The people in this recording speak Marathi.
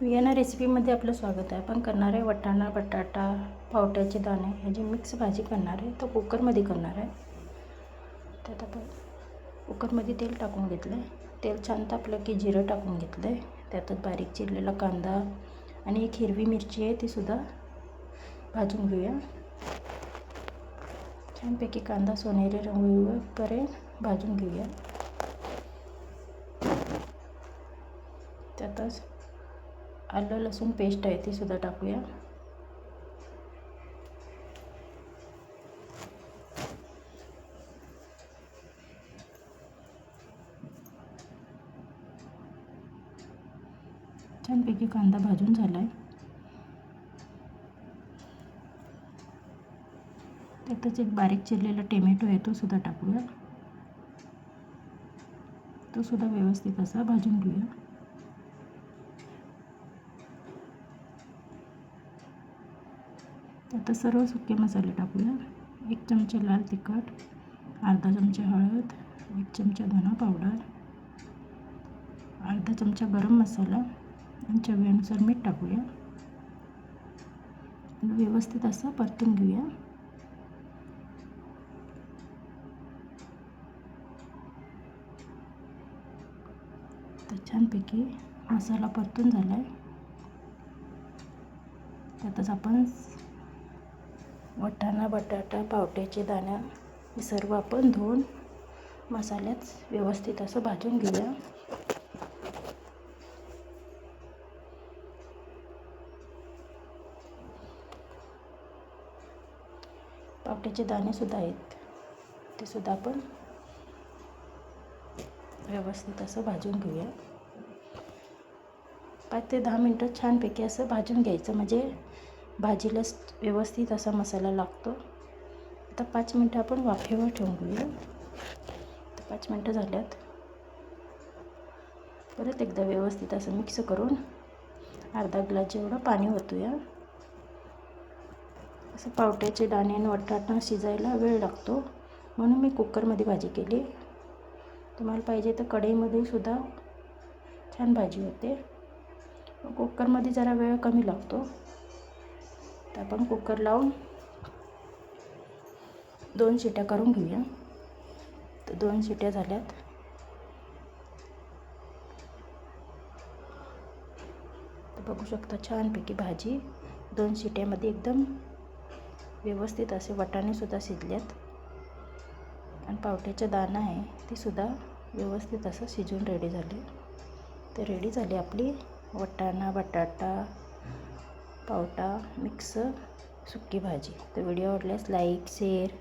वियाना रेसिपीमध्ये आपलं स्वागत आहे. आपण करणार आहे वाटाणा बटाटा पावट्याचे दाणे. ह्याची मिक्स भाजी करणार आहे तर कुकरमध्ये करणार आहे. त्यात आपण कुकरमध्ये तेल टाकून घेतलं आहे तेल छान तापलं की जिरं टाकून घेतलं आहे त्यातच बारीक चिरलेला कांदा आणि एक हिरवी मिरची आहे तीसुद्धा भाजून घेऊया. छानपैकी कांदा सोनेरी रंग येऊपर्यंत भाजून घेऊया. त्यातच आलं लसूण पेस्ट आहे ती सुद्धा टाकूया. छानपैकी कांदा भाजून झाला आहे त्यातच एक बारीक चिरलेला टोमॅटो आहे तो सुद्धा टाकूया. तो सुद्धा व्यवस्थित असा भाजून घेऊया. आता सर्व सुके मसाले टाकूया. एक चमचा लाल तिखट अर्धा चमचा हळद एक चमचा धना पावडर अर्धा चमचा गरम मसाला आणि चवीनुसार मीठ टाकूया. व्यवस्थित असं परतून घेऊया. तर छानपैकी मसाला परतून झाला आहे त्यातच आपण वाटाणा बटाटा पावट्याचे दाण्या हे सर्व आपण धुवून मसाल्यात व्यवस्थित असं भाजून घेऊया. पावट्याचे दाणेसुद्धा आहेत. ते सुद्धा आपण व्यवस्थित असं भाजून घेऊया. पाच ते दहा मिनटं छानपैकी असं भाजून घ्यायचं. म्हणजे भाजीला व्यवस्थित असा मसाला लागतो. आता पाच मिनटं आपण वाफेवर ठेवून घेऊया तर पाच मिनटं झाल्यात. परत एकदा व्यवस्थित असं मिक्स करून अर्धा ग्लास जेवढं पाणी ओतूया. असं पावट्याचे दाणे आणि वटाटा शिजायला वेळ लागतो. म्हणून मी कुकरमध्ये भाजी केली. तुम्हाला पाहिजे तर कढईमध्ये सुद्धा छान भाजी होते. कुकरमध्ये जरा वेळ कमी लागतो. तर आपण कुकर लावून दोन शिट्या करून घेऊया. तर दोन शिट्या झाल्यात. तर बघू शकता छानपैकी भाजी दोन शिट्यामध्ये एकदम व्यवस्थित असे वाटाणेसुद्धा शिजल्यात. आणि पावट्याचा दाणा आहे तीसुद्धा व्यवस्थित असं शिजून रेडी झाली. तर रेडी झाली आपली. वटाणा बटाटा पावटा मिक्स सुकी भाजी. तर व्हिडिओ आवडल्यास लाईक शेअर